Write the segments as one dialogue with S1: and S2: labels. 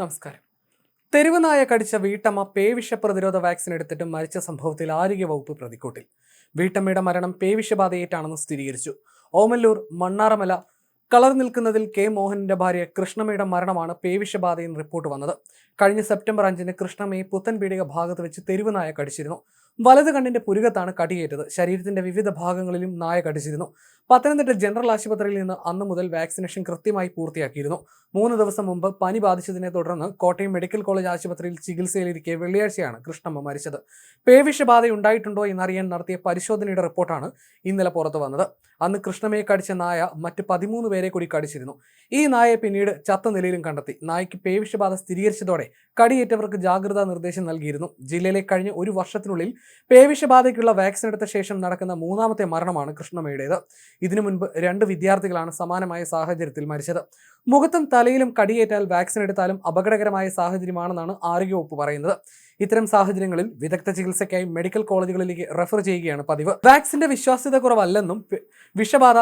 S1: നമസ്കാരം. തെരുവ് നായ കടിച്ച വീട്ടമ്മ പേവിഷ പ്രതിരോധ വാക്സിൻ എടുത്തിട്ട് മരിച്ച സംഭവത്തിൽ ആരോഗ്യവകുപ്പ് പ്രതിക്കൂട്ടിൽ. വീട്ടമ്മയുടെ മരണം പേവിഷബാധയേറ്റാണെന്ന് സ്ഥിരീകരിച്ചു. ഓമല്ലൂർ മണ്ണാറമല കളർ നിൽക്കുന്നതിൽ കെ മോഹനന്റെ ഭാര്യ കൃഷ്ണമ്മയുടെ മരണമാണ് പേവിഷബാധയെന്ന് റിപ്പോർട്ട് വന്നത്. കഴിഞ്ഞ സെപ്റ്റംബർ അഞ്ചിന് കൃഷ്ണമ്മയെ പുത്തൻപീടിക ഭാഗത്ത് വെച്ച് തെരുവ് നായ കടിച്ചിരുന്നു. വലത് കണ്ണിന്റെ പുരുകത്താണ് കടിയേറ്റത്. ശരീരത്തിന്റെ വിവിധ ഭാഗങ്ങളിലും നായ കടിച്ചിരുന്നു. പത്തനംതിട്ട ജനറൽ ആശുപത്രിയിൽ നിന്ന് അന്ന് മുതൽ വാക്സിനേഷൻ കൃത്യമായി പൂർത്തിയാക്കിയിരുന്നു. മൂന്ന് ദിവസം മുമ്പ് പനി ബാധിച്ചതിനെ തുടർന്ന് കോട്ടയം മെഡിക്കൽ കോളേജ് ആശുപത്രിയിൽ ചികിത്സയിലിരിക്കെ വെള്ളിയാഴ്ചയാണ് കൃഷ്ണമ്മ മരിച്ചത്. പേവിഷബാധ ഉണ്ടായിട്ടുണ്ടോ എന്നറിയാൻ നടത്തിയ പരിശോധനയുടെ റിപ്പോർട്ടാണ് ഇന്നലെ പുറത്തു വന്നത്. അന്ന് കൃഷ്ണമ്മയെ കടിച്ച നായ മറ്റ് പതിമൂന്ന് പേരെ കൂടി കടിച്ചിരുന്നു. ഈ നായയെ പിന്നീട് ചത്ത നിലയിലും കണ്ടെത്തി. നായ്ക്ക് പേവിഷബാധ സ്ഥിരീകരിച്ചതോടെ കടിയേറ്റവർക്ക് ജാഗ്രതാ നിർദ്ദേശം നൽകിയിരുന്നു. ജില്ലയിലെ കഴിഞ്ഞ ഒരു വർഷത്തിനുള്ളിൽ പേവിഷബാധയ്ക്കുള്ള വാക്സിൻ എടുത്ത ശേഷം നടക്കുന്ന മൂന്നാമത്തെ മരണമാണ് കൃഷ്ണമ്മയുടേത് ഇതിനു മുൻപ് രണ്ട് വിദ്യാർത്ഥികളാണ് സമാനമായ സാഹചര്യത്തിൽ മരിച്ചത്. മുഖത്തും തലയിലും കടിയേറ്റാൽ വാക്സിൻ എടുത്താലും അപകടകരമായ സാഹചര്യമാണെന്നാണ് ആരോഗ്യവകുപ്പ് പറയുന്നത്. ഇത്തരം സാഹചര്യങ്ങളിൽ വിദഗ്ധ ചികിത്സയ്ക്കായി മെഡിക്കൽ കോളേജുകളിലേക്ക് റെഫർ ചെയ്യുകയാണ് പതിവ്. വാക്സിന്റെ വിശ്വാസ്യത കുറവല്ലെന്നും വിഷബാധ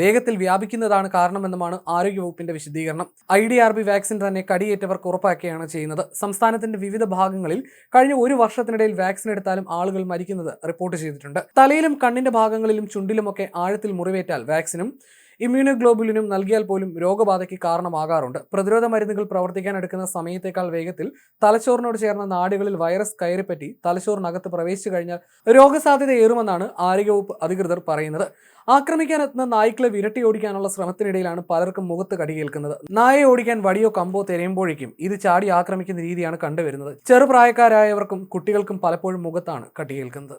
S1: വേഗത്തിൽ വ്യാപിക്കുന്നതാണ് കാരണമെന്നുമാണ് ആരോഗ്യവകുപ്പിന്റെ വിശദീകരണം. I D R B vaccine തന്നെ കടിയേറ്റവർക്ക് ഉറപ്പാക്കുകയാണ് ചെയ്യുന്നത്. സംസ്ഥാനത്തിന്റെ വിവിധ ഭാഗങ്ങളിൽ കഴിഞ്ഞ ഒരു വർഷത്തിനിടയിൽ വാക്സിൻ എടുത്താലും ആളുകൾ മരിക്കുന്നത് റിപ്പോർട്ട് ചെയ്തിട്ടുണ്ട്. തലയിലും കണ്ണിന്റെ ഭാഗങ്ങളിലും ചുണ്ടിലുമൊക്കെ ആഴത്തിൽ മുറിവേറ്റാൽ വാക്സിനും ഇമ്മ്യൂണോഗ്ലോബുലിനും നൽകിയാൽ പോലും രോഗബാധയ്ക്ക് കാരണമാകാറുണ്ട്. പ്രതിരോധ മരുന്നുകൾ പ്രവർത്തിക്കാൻ എടുക്കുന്ന സമയത്തേക്കാൾ വേഗത്തിൽ തലച്ചോറിനോട് ചേർന്ന നാടുകളിൽ വൈറസ് കയറിപ്പറ്റി തലച്ചോറിനകത്ത് പ്രവേശിച്ചു കഴിഞ്ഞാൽ രോഗസാധ്യത ഏറുമെന്നാണ് ആരോഗ്യവകുപ്പ് അധികൃതർ പറയുന്നത്. ആക്രമിക്കാനെത്തുന്ന നായ്ക്കളെ വിരട്ടി ഓടിക്കാനുള്ള ശ്രമത്തിനിടയിലാണ് പലർക്കും മുഖത്ത് കടിയേൽക്കുന്നത്. നായയെ ഓടിക്കാൻ വടിയോ കമ്പോ തിരയുമ്പോഴേക്കും ഇത് ചാടി ആക്രമിക്കുന്ന രീതിയാണ് കണ്ടുവരുന്നത്. ചെറുപ്രായക്കാരായവർക്കും കുട്ടികൾക്കും പലപ്പോഴും മുഖത്താണ് കടിയേൽക്കുന്നത്.